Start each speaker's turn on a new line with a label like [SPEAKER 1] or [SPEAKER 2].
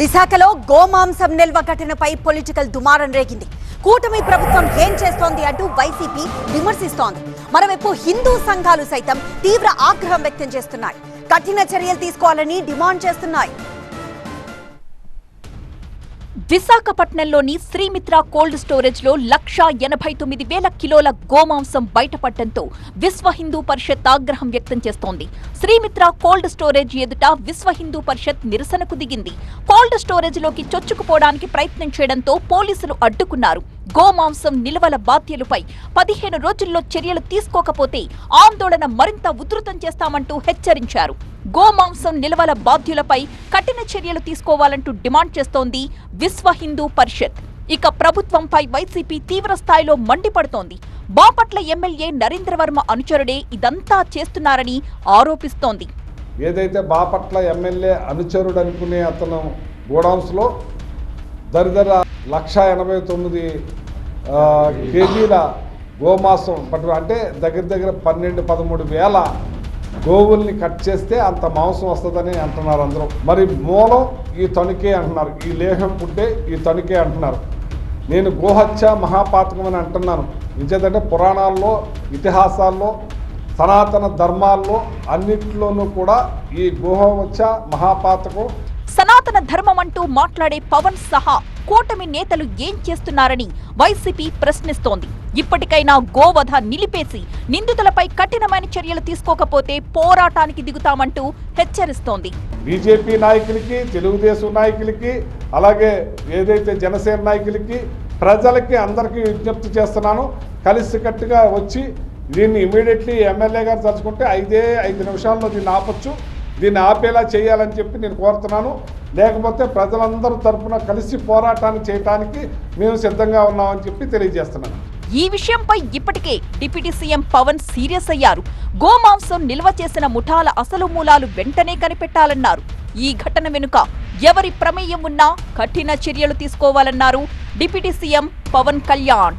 [SPEAKER 1] విశాఖలో గోమాంసం నిల్వ ఘటనపై పొలిటికల్ దుమారం రేగింది. కూటమి ప్రభుత్వం ఏం చేస్తోంది అంటూ వైసీపీ విమర్శిస్తోంది. మరోవైపు హిందూ సంఘాలు సైతం తీవ్ర ఆగ్రహం వ్యక్తం చేస్తున్నాయి. కఠిన చర్యలు తీసుకోవాలని డిమాండ్ చేస్తున్నాయి.
[SPEAKER 2] విశాఖపట్నంలోని శ్రీమిత్ర కోల్డ్ స్టోరేజ్లో లక్షా ఎనభై తొమ్మిది వేల కిలోల గోమాంసం బయటపడటంతో విశ్వ హిందూ పరిషత్ ఆగ్రహం వ్యక్తం చేస్తోంది. శ్రీమిత్ర కోల్డ్ స్టోరేజ్ ఎదుట విశ్వ హిందూ పరిషత్ నిరసనకు దిగింది. కోల్డ్ స్టోరేజ్లోకి చొచ్చుకుపోవడానికి ప్రయత్నం చేయడంతో పోలీసులు అడ్డుకున్నారు. గోమాంసం నిల్వల బాధ్యులపై పదిహేను రోజుల్లో చర్యలు తీసుకోకపోతే ఆందోళన మరింత ఉధృతం చేస్తామంటూ హెచ్చరించారు. గోమాంసం నిల్వల బాధ్యులపై కఠిన చర్యలు తీసుకోవాలంటూ డిమాండ్ చేస్తోంది విశ్వ హిందూ పరిషత్. ఇక ప్రభుత్వంపై వైసీపీ తీవ్ర స్థాయిలో మండిపడుతోంది. బాపట్ల ఎమ్మెల్యే నరేంద్రవర్మ అనుచరుడే ఇదంతా చేస్తున్నారని ఆరోపిస్తోంది.
[SPEAKER 3] ఏదైతే బాపట్ల ఎమ్మెల్యే అనుచరుడు అనుకునే అతను గోడౌన్స్లో దరిదర లక్ష ఎనభై తొమ్మిది కేజీల గోమాంసం పట్టు అంటే దగ్గర దగ్గర పన్నెండు పదమూడు వేల గోవుల్ని కట్ చేస్తే అంత మాంసం వస్తుందని అంటున్నారు అందరూ. మరి మూలం ఈ తణుకే అంటున్నారు. ఈ లేహం పుట్టే ఈ తణుకే అంటున్నారు. నేను గోహత్య మహాపాతకం అని అంటున్నాను. నిజేదంటే పురాణాల్లో ఇతిహాసాల్లో సనాతన ధర్మాల్లో అన్నిట్లోనూ కూడా ఈ గోహత్య మహాపాతకం
[SPEAKER 2] సనాతన ధర్మం అంటూ మాట్లాడే పవన్ సహా కూటమి నేతలు ఏం చేస్తున్నారని వైసీపీ ప్రశ్నిస్తోంది. ఇప్పటికైనా గోవధ నిలిపేసి నిందితులపై కఠినమైన చర్యలు తీసుకోకపోతే పోరాటానికి దిగుతామంటూ హెచ్చరిస్తోంది.
[SPEAKER 3] బీజేపీ నాయకులకి తెలుగుదేశం నాయకులకి అలాగే ఏదైతే జనసేన నాయకులకి ప్రజలకి అందరికీ విజ్ఞప్తి చేస్తున్నాను. కలిసికట్టుగా వచ్చి దీన్ని ఇమీడియట్లీ ఎమ్మెల్యే గారు తలుచుకుంటే ఐదే ఐదు నిమిషాల్లో దీన్ని ఆపొచ్చు. దీన్ని ఆపేలా చేయాలని చెప్పి నేను కోరుతున్నాను. లేకపోతే ప్రజలందరూ తరఫున కలిసి పోరాటాన్ని చేయడానికి మేము సిద్ధంగా ఉన్నామని చెప్పి తెలియజేస్తున్నాను.
[SPEAKER 2] ఈ విషయంపై ఇప్పటికే డిప్యూటీ సీఎం పవన్ సీరియస్ అయ్యారు. గోమాంసం నిల్వ చేసిన ముఠాల అసలు మూలాలు వెంటనే కనిపెట్టాలన్నారు. ఈ ఘటన వెనుక ఎవరి ప్రమేయం ఉన్నా కఠిన చర్యలు తీసుకోవాలన్నారు డిప్యూటీ సీఎం పవన్ కళ్యాణ్.